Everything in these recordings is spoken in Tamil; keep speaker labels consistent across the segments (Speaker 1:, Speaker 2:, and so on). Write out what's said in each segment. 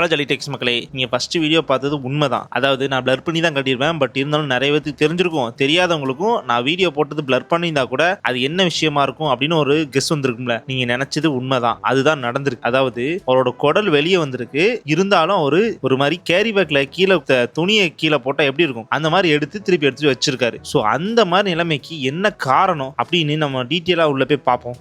Speaker 1: ஹலோ ஜலி டெக்ஸ் மக்களே நீங்கள் ஃபஸ்ட்டு வீடியோ பார்த்தது உண்மைதான். அதாவது நான் ப்ளர் பண்ணி தான் கட்டியிருப்பேன் பட் இருந்தாலும் நிறைய பேருக்கு தெரிஞ்சிருக்கும். தெரியாதவங்களுக்கும் நான் வீடியோ போட்டது ப்ளர் பண்ணியிருந்தா கூட அது என்ன விஷயமா இருக்கும் அப்படின்னு ஒரு கெஸ் வந்திருக்கும்ல. நீங்கள் நினச்சது உண்மைதான். அதுதான் நடந்திருக்கு. அதாவது அவரோட குடல் வெளியே வந்திருக்கு. இருந்தாலும் அவர் ஒரு மாதிரி கேரி பேக்கில் கீழே த- துணியை கீழே போட்டால் எப்படி இருக்கும்? அந்த மாதிரி எடுத்து திருப்பி எடுத்து வச்சிருக்காரு. ஸோ அந்த மாதிரி நிலைமைக்கு என்ன காரணம் அப்படின்னு நம்ம டீட்டெயிலாக உள்ள போய் பார்ப்போம்.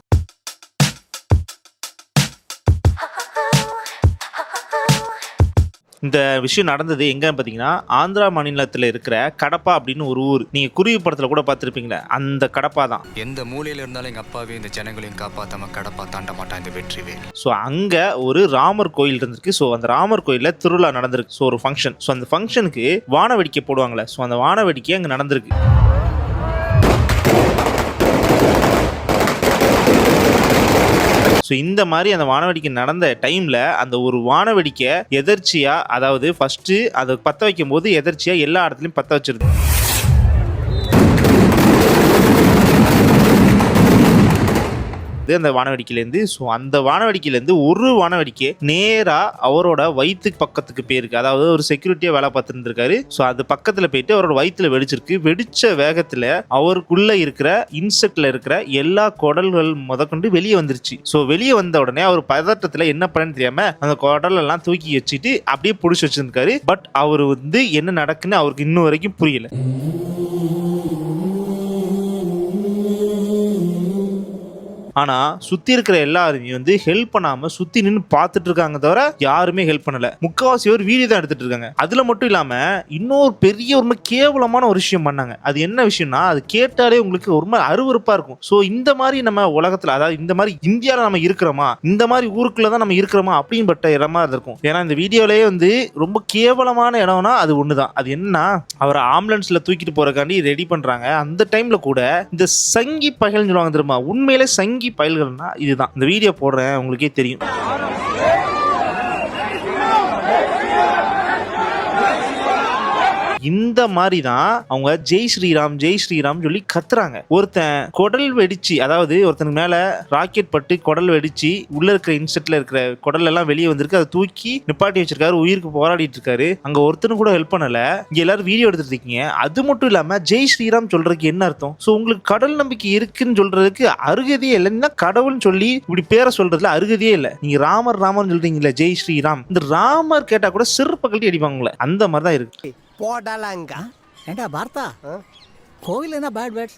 Speaker 1: இந்த விஷயம் நடந்தது எங்கன்னு பார்த்தீங்கன்னா ஆந்திரா மாநிலத்தில் இருக்கிற கடப்பா அப்படின்னு ஒரு ஊர். நீங்கள் குருவி படத்தில் கூட பார்த்துருப்பீங்களே அந்த கடப்பா தான்.
Speaker 2: எந்த மூலையில இருந்தாலும் எங்க அப்பாவே இந்த ஜனங்களையும் காப்பாத்தாம கடப்பா தாண்ட மாட்டான் இந்த வெற்றி வேல்
Speaker 1: ஸோ அங்கே ஒரு ராமர் கோயில் இருந்திருக்கு. ஸோ அந்த ராமர் கோயிலில் திருவிழா நடந்திருக்கு. ஸோ ஒரு ஃபங்க்ஷன் ஸோ அந்த ஃபங்க்ஷனுக்கு வான வேடிக்கை போடுவாங்களே. ஸோ அந்த வான வேடிக்கை அங்கே நடந்திருக்கு. ஸோ இந்த மாதிரி அந்த வானவெடிக்கை நடந்த டைமில் அந்த ஒரு வானவெடிக்கை எதர்ச்சியாக அதாவது ஃபஸ்ட்டு அதை பற்ற வைக்கும் போது எதர்ச்சியாக எல்லா இடத்துலையும் பற்ற வச்சிருக்கு இது அந்த வானவடிக்கையிலேருந்து ஸோ அந்த வானவடிக்கையிலேருந்து ஒரு வானவடிக்கை நேராக அவரோட வயிற்றுக்கு பக்கத்துக்கு போயிருக்கு. அதாவது ஒரு செக்யூரிட்டியாக வேலை பார்த்துருந்துருக்காரு. ஸோ அது பக்கத்தில் போயிட்டு அவரோட வயிற்றுல வெடிச்சிருக்கு. வெடிச்ச வேகத்தில் அவருக்குள்ளே இருக்கிற இன்செக்டில் இருக்கிற எல்லா குடல்கள் முதற்கொண்டு வெளியே வந்துருச்சு. ஸோ வெளியே வந்த உடனே அவர் பதட்டத்தில் என்ன பண்ணன்னு தெரியாமல் அந்த குடல் எல்லாம் தூக்கி வச்சுட்டு அப்படியே பிடிச்சி வச்சிருக்காரு பட் அவர் வந்து என்ன நடக்குன்னு அவருக்கு இன்னும் வரைக்கும் புரியல. ஆனா சுத்தி இருக்கிற எல்லாருமே வந்து ஹெல்ப் பண்ணாம சுத்தி நின்று பார்த்துட்டு இருக்காங்க தவிர யாருமே ஹெல்ப் பண்ணல. முக்காவாசி ஒரு வீடியோ தான் எடுத்துட்டு இருக்காங்க. அதுல மட்டும் இல்லாம இன்னொரு பெரிய ஒரு கேவலமான ஒரு விஷயம் பண்ணாங்க. அது என்ன விஷயம்னா அது கேட்டாலே உங்களுக்கு ஒரு மாதிரி அருவருப்பா இருக்கும். ஸோ இந்த மாதிரி நம்ம உலகத்துல அதாவது இந்த மாதிரி இந்தியாவில் நம்ம இருக்கிறோமா இந்த மாதிரி ஊருக்குள்ள தான் நம்ம இருக்கிறோமா அப்படின்பட்ட இடமா இருக்கும் ஏன்னா இந்த வீடியோலயே வந்து ரொம்ப கேவலமான இடம்னா அது ஒண்ணுதான். அது என்னன்னா அவரை ஆம்புலன்ஸ்ல தூக்கிட்டு போறக்காண்டி ரெடி பண்றாங்க. அந்த டைம்ல கூட இந்த சங்கி பகல்னு சொல்லுவாங்க தெரியுமா? உண்மையிலே சங்கி பயில்கள்னா இதுதான். இந்த வீடியோ போடுறேன் உங்களுக்கே தெரியும். இந்த மாதிரி தான் அவங்க ஜெய் ஸ்ரீராம் ஜெய் ஸ்ரீராம் சொல்லி கத்துறாங்க. ஒருத்தன் குடல் வெடிச்சு அதாவது ஒருத்தனுக்கு மேல ராக்கெட் பட்டு குடல் வெடிச்சு உள்ள இருக்கிற இன்செட்ல இருக்கிற குடல் எல்லாம் வெளியே வந்திருக்கு. அதை தூக்கி நிப்பாட்டி வச்சிருக்காரு உயிருக்கு போராடிட்டு இருக்காரு. அங்க ஒருத்தனு கூட ஹெல்ப் பண்ணல. இங்க எல்லாரும் வீடியோ எடுத்துட்டு இருக்கீங்க. அது மட்டும் இல்லாம ஜெய் ஸ்ரீராம் சொல்றதுக்கு என்ன அர்த்தம்? சோ உங்களுக்கு கடல் நம்பிக்கை இருக்குன்னு சொல்றதுக்கு அருகதையே இல்லைன்னா கடவுள்னு சொல்லி இப்படி பேரை சொல்றதுல அருகதையே இல்லை. நீங்க ராமர் ராமர் சொல்றீங்களா ஜெய் ஸ்ரீராம். இந்த ராமர் கேட்டா கூட சிறப்பு கட்டி அடிப்பாங்களே அந்த மாதிரி தான் இருக்கு.
Speaker 3: போடலாங்க.
Speaker 4: ஏண்டா பார்த்தா கோவில் என்ன பேட் பேட்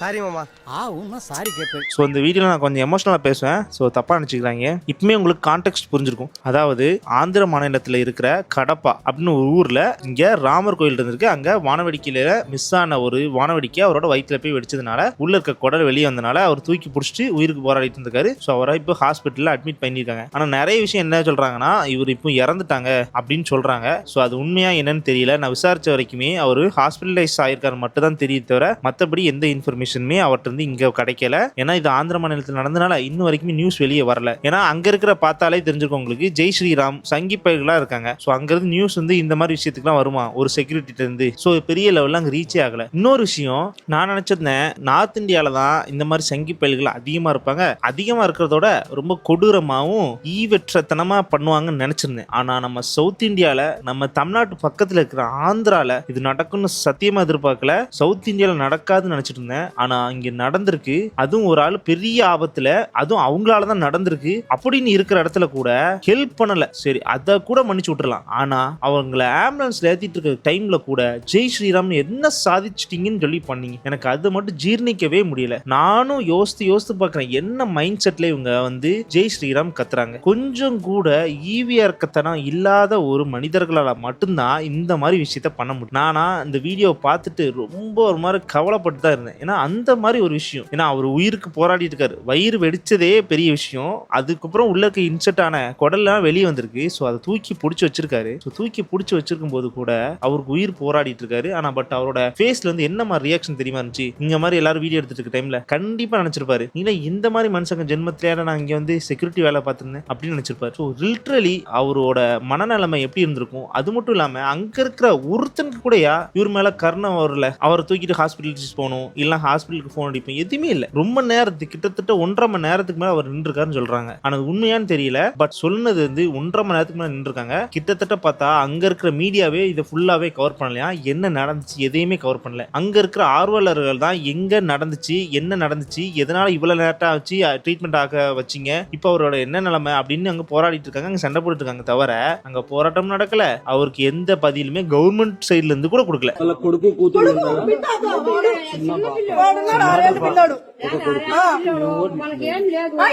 Speaker 3: சாரி மாமா.
Speaker 4: ஆ உன்னா சாரி கேட்பேன்
Speaker 1: ஸோ இந்த வீடியோவில் நான் கொஞ்சம் எமோஷனலாக பேசுவேன். ஸோ தப்பாக நினச்சிக்கிறாங்க. இப்பவுமே உங்களுக்கு கான்டெக்ட் புரிஞ்சிருக்கும். அதாவது ஆந்திர மாநிலத்தில் இருக்கிற கடப்பா அப்படின்னு ஒரு ஊரில் இங்கே ராமர் கோயில் இருந்திருக்கு. அங்கே வானவேடிக்கையில் மிஸ் ஆன ஒரு வானவேடிக்கை அவரோட வயிற்றுல போய் வெடிச்சதுனால உள்ள இருக்க குடல் வெளியே வந்தனால அவர் தூக்கி பிடிச்சிட்டு உயிருக்கு போராடிட்டு இருந்திருக்காரு. ஸோ அவரை இப்போ ஹாஸ்பிட்டலில் அட்மிட் பண்ணியிருக்காங்க. ஆனால் நிறைய விஷயம் என்ன சொல்கிறாங்கன்னா இவர் இப்போ இறந்துட்டாங்க அப்படின்னு சொல்கிறாங்க ஸோ அது உண்மையாக என்னன்னு தெரியல. நான் விசாரிச்ச வரைக்குமே அவர் ஹாஸ்பிட்டலைஸ் ஆயிருக்காரு மட்டும் தான் தெரியுது தவிர மற்றபடி எந்த பெர்மிஷனுமே அவர்கிட்ட இருந்து இங்கே கிடைக்கல. ஏன்னா இது ஆந்திர மாநிலத்தில் நடந்தனால இன்னும் வரைக்குமே நியூஸ் வெளியே வரல. ஏன்னா அங்கே இருக்கிற பார்த்தாலே தெரிஞ்சிருக்கும் உங்களுக்கு. ஜெய் ஸ்ரீராம் சங்கி பயிர்களாக இருக்காங்க. ஸோ அங்கேருந்து நியூஸ் வந்து இந்த மாதிரி விஷயத்துக்குலாம் வருமா? ஒரு செக்யூரிட்டிட்ட இருந்து ஸோ பெரிய லெவலில் அங்கே ரீச்சே ஆகல. இன்னொரு விஷயம் நான் நினச்சிருந்தேன் நார்த் இந்தியாவில் தான் இந்த மாதிரி சங்கி பயல்கள் அதிகமாக இருப்பாங்க. அதிகமாக இருக்கிறதோட ரொம்ப கொடூரமாகவும் ஈவற்றத்தனமாக பண்ணுவாங்கன்னு நினச்சிருந்தேன். ஆனால் நம்ம சவுத் இந்தியாவில் நம்ம தமிழ்நாட்டு பக்கத்தில் இருக்கிற ஆந்திராவில் இது நடக்கும்னு சத்தியமாக எதிர்பார்க்கல. சவுத் இந்தியாவில் நடக்காதுன்னு நினச்சிட்டு இருந்தேன். ஆனா இங்கே நடந்திருக்கு. அதுவும் ஒரு ஆள் பெரிய ஆபத்துல அதுவும் அவங்களால தான் நடந்திருக்கு. அப்படின்னு இருக்கிற இடத்துல கூட ஹெல்ப் பண்ணல. சரி அதை கூட மன்னிச்சு விட்டுறலாம். ஆனா அவங்கள ஆம்புலன்ஸ்ல ஏத்திட்டு இருக்க டைம்ல கூட ஜெய் ஸ்ரீராம் என்ன சாதிச்சிட்டீங்கன்னு சொல்லி பண்ணீங்க. எனக்கு அது மட்டும் ஜீர்ணிக்கவே முடியல. நானும் யோசித்து யோசித்து பார்க்குறேன் என்ன மைண்ட் செட்ல இவங்க வந்து ஜெய் ஸ்ரீராம் கத்துறாங்க. கொஞ்சம் கூட ஈவியா இருக்கத்தனம் இல்லாத ஒரு மனிதர்களால மட்டும்தான் இந்த மாதிரி விஷயத்த பண்ண முடியும். நானா இந்த வீடியோ பார்த்துட்டு ரொம்ப ஒரு மாதிரி கவலைப்பட்டு தான் இருந்தேன் ஏன்னா அந்த மாதிரி ஒரு விஷயம். ஏன்னா அவர் உயிருக்கு போராடிட்டு இருக்காரு. வயிறு வெடிச்சதே பெரிய விஷயம். அதுக்கப்புறம் உள்ள இருக்க இன்செட் ஆன குடல்லாம் வெளியே வந்திருக்கு. ஸோ அதை தூக்கி பிடிச்சி வச்சிருக்காரு. ஸோ தூக்கி பிடிச்சி வச்சிருக்கும் போது கூட அவருக்கு உயிர் போராடிட்டு இருக்காரு. ஆனா பட் அவரோட ஃபேஸ்ல வந்து என்ன மாதிரி ரியாக்ஷன் தெரியுமா இருந்துச்சு? இந்த மாதிரி எல்லாரும் வீடியோ எடுத்துட்டு இருக்க டைம்ல கண்டிப்பா நினைச்சிருப்பாரு. இல்லை இந்த மாதிரி மனுஷங்க ஜென்மத்திலேயே நான் இங்க வந்து செக்யூரிட்டி வேலை பார்த்துருந்தேன் அப்படின்னு நினைச்சிருப்பாரு. ஸோ லிட்ரலி அவரோட மனநிலைமை எப்படி இருந்திருக்கும்? அது மட்டும் இல்லாம அங்க இருக்கிற ஒருத்தனுக்கு கூடயா இவர் மேல கர்ணம் வரல? அவரை தூக்கிட்டு ஹாஸ்பிட்டல் போகணும்? இல்லை ஹாஸ்பிட்டலுக்கு ஃபோன் அடிப்பேன். எதுவுமே இல்லை. ரொம்ப நேரத்துக்கு கிட்டத்தட்ட ஒன்றரை மணி நேரத்துக்கு மேலே அவர் நின்றுருக்காருன்னு சொல்கிறாங்க ஆனால் உண்மையான்னு தெரியல. பட் சொன்னது வந்து ஒன்றரை மணி நேரத்துக்கு மேலே நின்றுருக்காங்க. கிட்டத்தட்ட பார்த்தா அங்கே இருக்கிற மீடியாவே இதை ஃபுல்லாகவே கவர் பண்ணலையா? என்ன நடந்துச்சு? எதையுமே கவர் பண்ணல. அங்கே இருக்கிற ஆர்வலர்கள் தான் எங்கே நடந்துச்சு? என்ன நடந்துச்சு? எதனால் இவ்வளோ நேரட்டாக ஆச்சு ட்ரீட்மெண்ட் ஆக வச்சிங்க? இப்போ அவரோட என்ன நிலைமை? அப்படின்னு அங்கே போராடிட்டு இருக்காங்க. அங்கே சண்டை போட்டுருக்காங்க தவிர அங்கே போராட்டம் நடக்கல. அவருக்கு எந்த பதிலுமே கவர்மெண்ட் சைட்ல இருந்து கூட கொடுக்கல.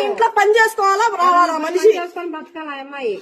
Speaker 5: ఇంట్లో పని చేసుకోవాలా? మనిషి.
Speaker 6: బతకాలా అమ్మాయి?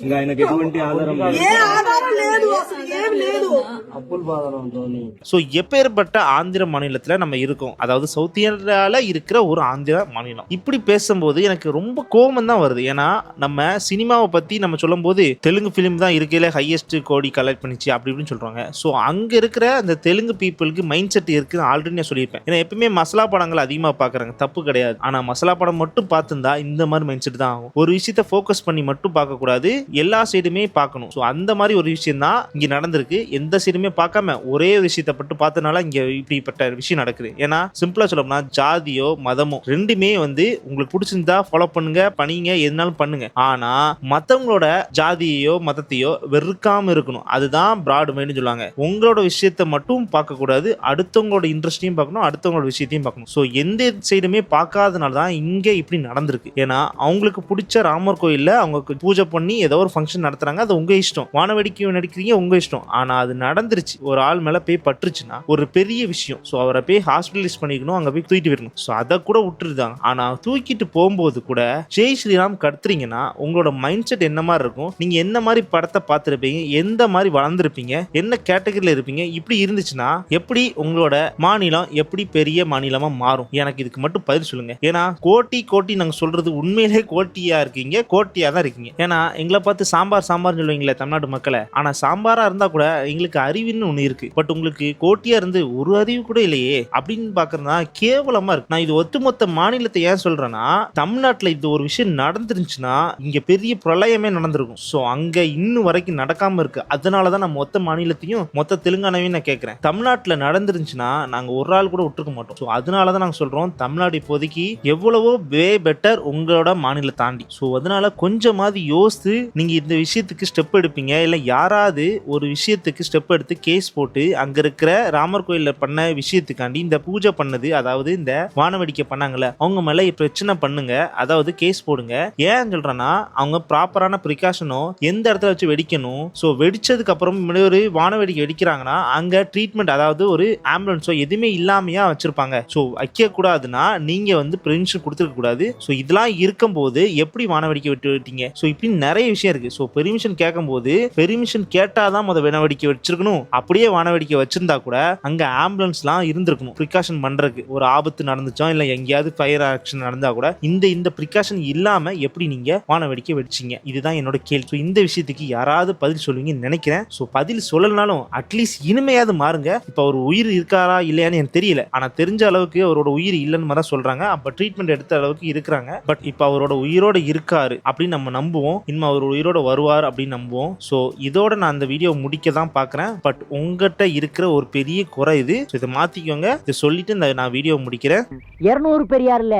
Speaker 3: ఇంకా ఆయనకి ఎటువంటి ఆధారం లేదు.
Speaker 5: ఏ ఆధారం లేదు అసలు ఏం లేదు
Speaker 3: అప్పుల బాధలంతో
Speaker 1: ஸோ எப்பேற்பட்ட ஆந்திர மாநிலத்துல நம்ம இருக்கோம் அதாவது சவுத் இந்தியால இருக்கிற ஒரு ஆந்திர மாநிலம் இப்படி பேசும்போது எனக்கு ரொம்ப கோபம் தான் வருது ஏன்னா நம்ம சினிமாவை பத்தி நம்ம சொல்லும்போது தெலுங்கு ஃபிலிம் தான் இருக்கையில ஹையஸ்ட் கோடி கலெக்ட் பண்ணிச்சு அப்படி இப்படின்னு சொல்றாங்க ஸோ அங்க இருக்கிற அந்த தெலுங்கு பீப்புளுக்கு மைண்ட் செட் இருக்குன்னு ஆல்ரெடி நான் சொல்லியிருப்பேன் ஏன்னா எப்பவுமே மசாலா படங்கள் அதிகமாக பார்க்குறாங்க தப்பு கிடையாது ஆனால் மசாலா படம் மட்டும் பார்த்துருந்தா இந்த மாதிரி மைண்ட் செட் தான் ஆகும் ஒரு விஷயத்த ஃபோக்கஸ் பண்ணி மட்டும் பார்க்கக்கூடாது எல்லா சைடுமே பார்க்கணும். ஸோ அந்த மாதிரி ஒரு விஷயம் தான் இங்கே நடந்திருக்கு. எந்த சைடுமே பார்க்காம ஒரே ஒரு விஷயத்தை பட்டு பார்த்தனால இங்கே இப்படிப்பட்ட விஷயம் நடக்குது. ஏன்னா சிம்பிளாக சொல்லணும்னா ஜாதியோ மதமோ ரெண்டுமே வந்து உங்களுக்கு பிடிச்சிருந்தா ஃபாலோ பண்ணுங்க பண்ணிங்க எதுனாலும் பண்ணுங்க. ஆனா மத்தவங்களோட ஜாதியையோ மதத்தையோ வெறுக்காம இருக்கணும். அதுதான் பிராட் மைண்ட் சொல்லுவாங்க. உங்களோட விஷயத்தை மட்டும் பார்க்க கூடாது. அடுத்தவங்களோட இன்ட்ரெஸ்டையும் பார்க்கணும். அடுத்தவங்களோட விஷயத்தையும் பார்க்கணும். ஸோ எந்த சைடுமே பார்க்காதனால தான் இங்கே இப்படி நடந்திருக்கு. ஏன்னா அவங்களுக்கு பிடிச்ச ராமர் கோயிலில் அவங்க பூஜை பண்ணி ஏதோ ஒரு ஃபங்க்ஷன் நடத்துறாங்க. அது உங்க இஷ்டம். வானவேடிக்கை நடிக்கிறீங்க உங்க இஷ்டம். ஆனா அது நடந்துருச்சு. ஒரு ஆள் மேல போய் பட்டுருச்சுன்னா ஒரு பெரிய விஷயம். ஸோ அவரை போய் ஹாஸ்பிட்டலைஸ் பண்ணிக்கணும் அங்க போய் தூக்கிட்டு வரணும் ஸோ அதை கூட விட்டுருதாங்க ஆனா தூக்கிட்டு போகும்போது கூட ஜெய் ஸ்ரீராம் கடத்துறீங்கன்னா உங்களோட மைண்ட் செட் என்ன மாதிரி இருக்கும்? நீங்க என்ன மாதிரி படத்தை பார்த்துருப்பீங்க? எந்த மாதிரி வளர்ந்துருப்பீங்க? என்ன கேட்டகரியில் இருப்பீங்க? இப்படி இருந்துச்சுன்னா எப்படி உங்களோட மாநிலம் எப்படி பெரிய மாநிலமா மாறும்? எனக்கு இதுக்கு மட்டும் பதில் சொல்லுங்க. ஏன்னா கோட்டி கோட்டி நாங்க சொல்றது உண்மையிலே கோட்டியா இருக்கீங்க. கோட்டியா தான் இருக்கீங்க. ஏன்னா எங்களை பார்த்து சாம்பார் சாம்பார்னு சொல்லுவீங்களே தமிழ்நாடு மக்களை. ஆனா சாம்பாரா இருந்தா கூட எங்களுக்கு அறிவுன்னு ஒண்ணு இருக்கு. பட் உங்களுக்கு கோட்டியா இருந்து ஒரு அறிவு கூட இல்லையே அப்படின்னு பாக்குறதா கேவலமா இருக்கு. நான் இது ஒட்டுமொத்த மாநிலத்தை ஏன் சொல்றேன்னா தமிழ்நாட்டுல இது ஒரு விஷயம் நடந்துருந்துச்சுன்னா இங்க பெரிய பிரளயமே நடந்திருக்கும். ஸோ அங்க இன்னும் வரைக்கும் நடக்காம இருக்கு. அதனாலதான் நான் மொத்த மாநிலத்தையும் மொத்த தெலுங்கானாவையும் நான் கேட்குறேன். தமிழ்நாட்டுல நடந்துருந்துச்சுன்னா நாங்க ஒரு ஆள் கூட விட்டுருக்க மாட்டோம். ஸோ அதனாலதான் நாங்க சொல்றோம் தமிழ்நாடு இப்போதைக்கு எவ்வளவோ வே பெட்டர் உங்களோட மாநில தாண்டி. ஸோ அதனால கொஞ்சமாவது யோசித்து நீங்க இந்த விஷயத்துக்கு ஸ்டெப் எடுப்பீங்க. இல்லை யாராவது ஒரு விஷயத்துக்கு ஸ்டெப் எடுத்து கேஸ் போட்டு அங்கே இருக்கிற ராமர் கோயிலில் பண்ண விஷயத்துக்காண்டி இந்த பூஜை பண்ணது அதாவது இந்த வானவடிக்கை பண்ணாங்கல்ல அவங்க மேலே பிரச்சனை பண்ணுங்க. அதாவது கேஸ் போடுங்க. ஏன் சொல்றேன்னா அவங்க ப்ராப்பரான ப்ரிகாஷனோ எந்த இடத்துல வச்சு வெடிக்கணும்? ஸோ வெடிச்சதுக்கு அப்புறம் முன்னாடி ஒரு வானவேடிக்கை வெடிக்கிறாங்கன்னா அங்கே ட்ரீட்மெண்ட் அதாவது ஒரு ஆம்புலன்ஸோ எதுவுமே இல்லாமையா வச்சிருப்பாங்க. ஸோ வைக்கக்கூடாதுன்னா நீங்கள் வந்து பெர்மிஷன் கொடுத்துருக்க கூடாது ஸோ இதெல்லாம் இருக்கும்போது எப்படி வானவடிக்கை விட்டு விட்டீங்க? ஸோ இப்படி நிறைய நிறைய விஷயம் இருக்கு. ஸோ பெர்மிஷன் கேட்கும்போது பெர்மிஷன் கேட்டாதான் அதை வானவேடிக்கை வச்சிருக்கணும். அப்படியே வானவேடிக்கை வச்சிருந்தா கூட அங்க ஆம்புலன்ஸ்லாம் இருந்திருக்கணும். ப்ரிகாஷன் பண்றதுக்கு. ஒரு ஆபத்து நடந்துச்சோ இல்ல எங்கேயாவது ஃபயர் ஆக்ஷன் நடந்தா கூட இந்த இந்த ப்ரிகாஷன் இல்லாம எப்படி நீங்க வானவடிக்கை வெடிச்சீங்க? இதுதான் என்னோட கேள்வி. ஸோ இந்த விஷயத்துக்கு யாராவது பதில் சொல்லுவீங்கன்னு நினைக்கிறேன். ஸோ பதில் சொல்லலனாலும் அட்லீஸ்ட் இனிமையாவது மாறுங்க. இப்போ அவர் உயிர் இருக்காரா இல்லையான்னு எனக்கு தெரியல. ஆனா தெரிஞ்ச அளவுக்கு அவரோட உயிர் இல்லைன்னு தான் சொல்றாங்க. அப்ப ட்ரீட்மெண்ட் எடுத்த அளவுக்கு இருக்கிறாங்க. பட் இப்போ அவரோட உயிரோட இருக்காரு அப்படின்னு நம்ம நம்புவோம். இனிமே அவர் உயிரோட வருவார் அப்படின்னு நம்புவோம். ஸோ இதோட நான் அந்த வீடியோ முடிக்க தான் பார்க்குறேன் பட் உங்ககிட்ட இருக்கிற ஒரு பெரிய குறை இது. இதை மாற்றிக்கோங்க இதை சொல்லிட்டு இந்த நான் வீடியோ முடிக்கிறேன்.
Speaker 7: இரநூறு பெரியார் இல்ல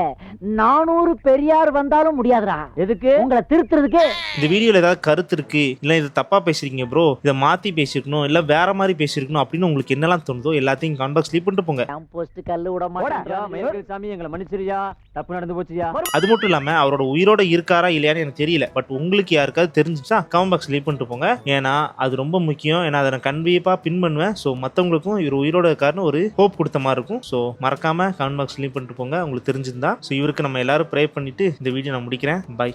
Speaker 7: நானூறு பெரியார் வந்தாலும் முடியாதுடா. எதுக்கு? உங்களை திருத்துறதுக்கு.
Speaker 1: இந்த வீடியோவில் ஏதாவது கருத்து இருக்கு? இல்லை இதை தப்பாக பேசுறீங்க ப்ரோ இதை மாற்றி பேசியிருக்கணும் இல்லை வேற மாதிரி பேசியிருக்கணும் அப்படின்னு உங்களுக்கு என்னெல்லாம் தோணுதோ எல்லாத்தையும் கான்பாக்ஸ் லீவ் பண்ணிட்டு போங்க.
Speaker 7: போஸ்ட் கல்லு விட மாட்டேன்
Speaker 8: சாமி எங்களை மன்னிச்சிரியா? தப்பு நடந்து போச்சுயா?
Speaker 1: அது மட்டும் இல்லாமல் அவரோட உயிரோட இருக்காரா இல்லையான்னு எனக்கு தெரியல. பட் உங்களுக்கு யாருக்காவது தெரிஞ்சுச்சா கமெண்ட் பாக்ஸ் லீவ் பண்ணிட்டு போங்க. ஏன்னா அது ரொம்ப முக்கியம். ஏன்னா அதை நான் கண்டிப்பாக பின் பண்ணுவேன். ஸோ மற்றவங்களுக்கும் இவர் உயிரோட இருக்காருன்னு ஒரு ஹோப் கொடுத்த மாதிரி இருக்கும். ஸோ மறக்காம கமெண்ட் பாக்ஸ் லீவ் பண்ணிட்டு போங்க. உங்களுக்கு தெரிஞ்சிருந்தா. ஸோ இவருக்கு நம்ம எல்லாரும் ப்ரே பண்ணிட்டு இந்த வீடியோ நான் முடிக்கிறேன். பை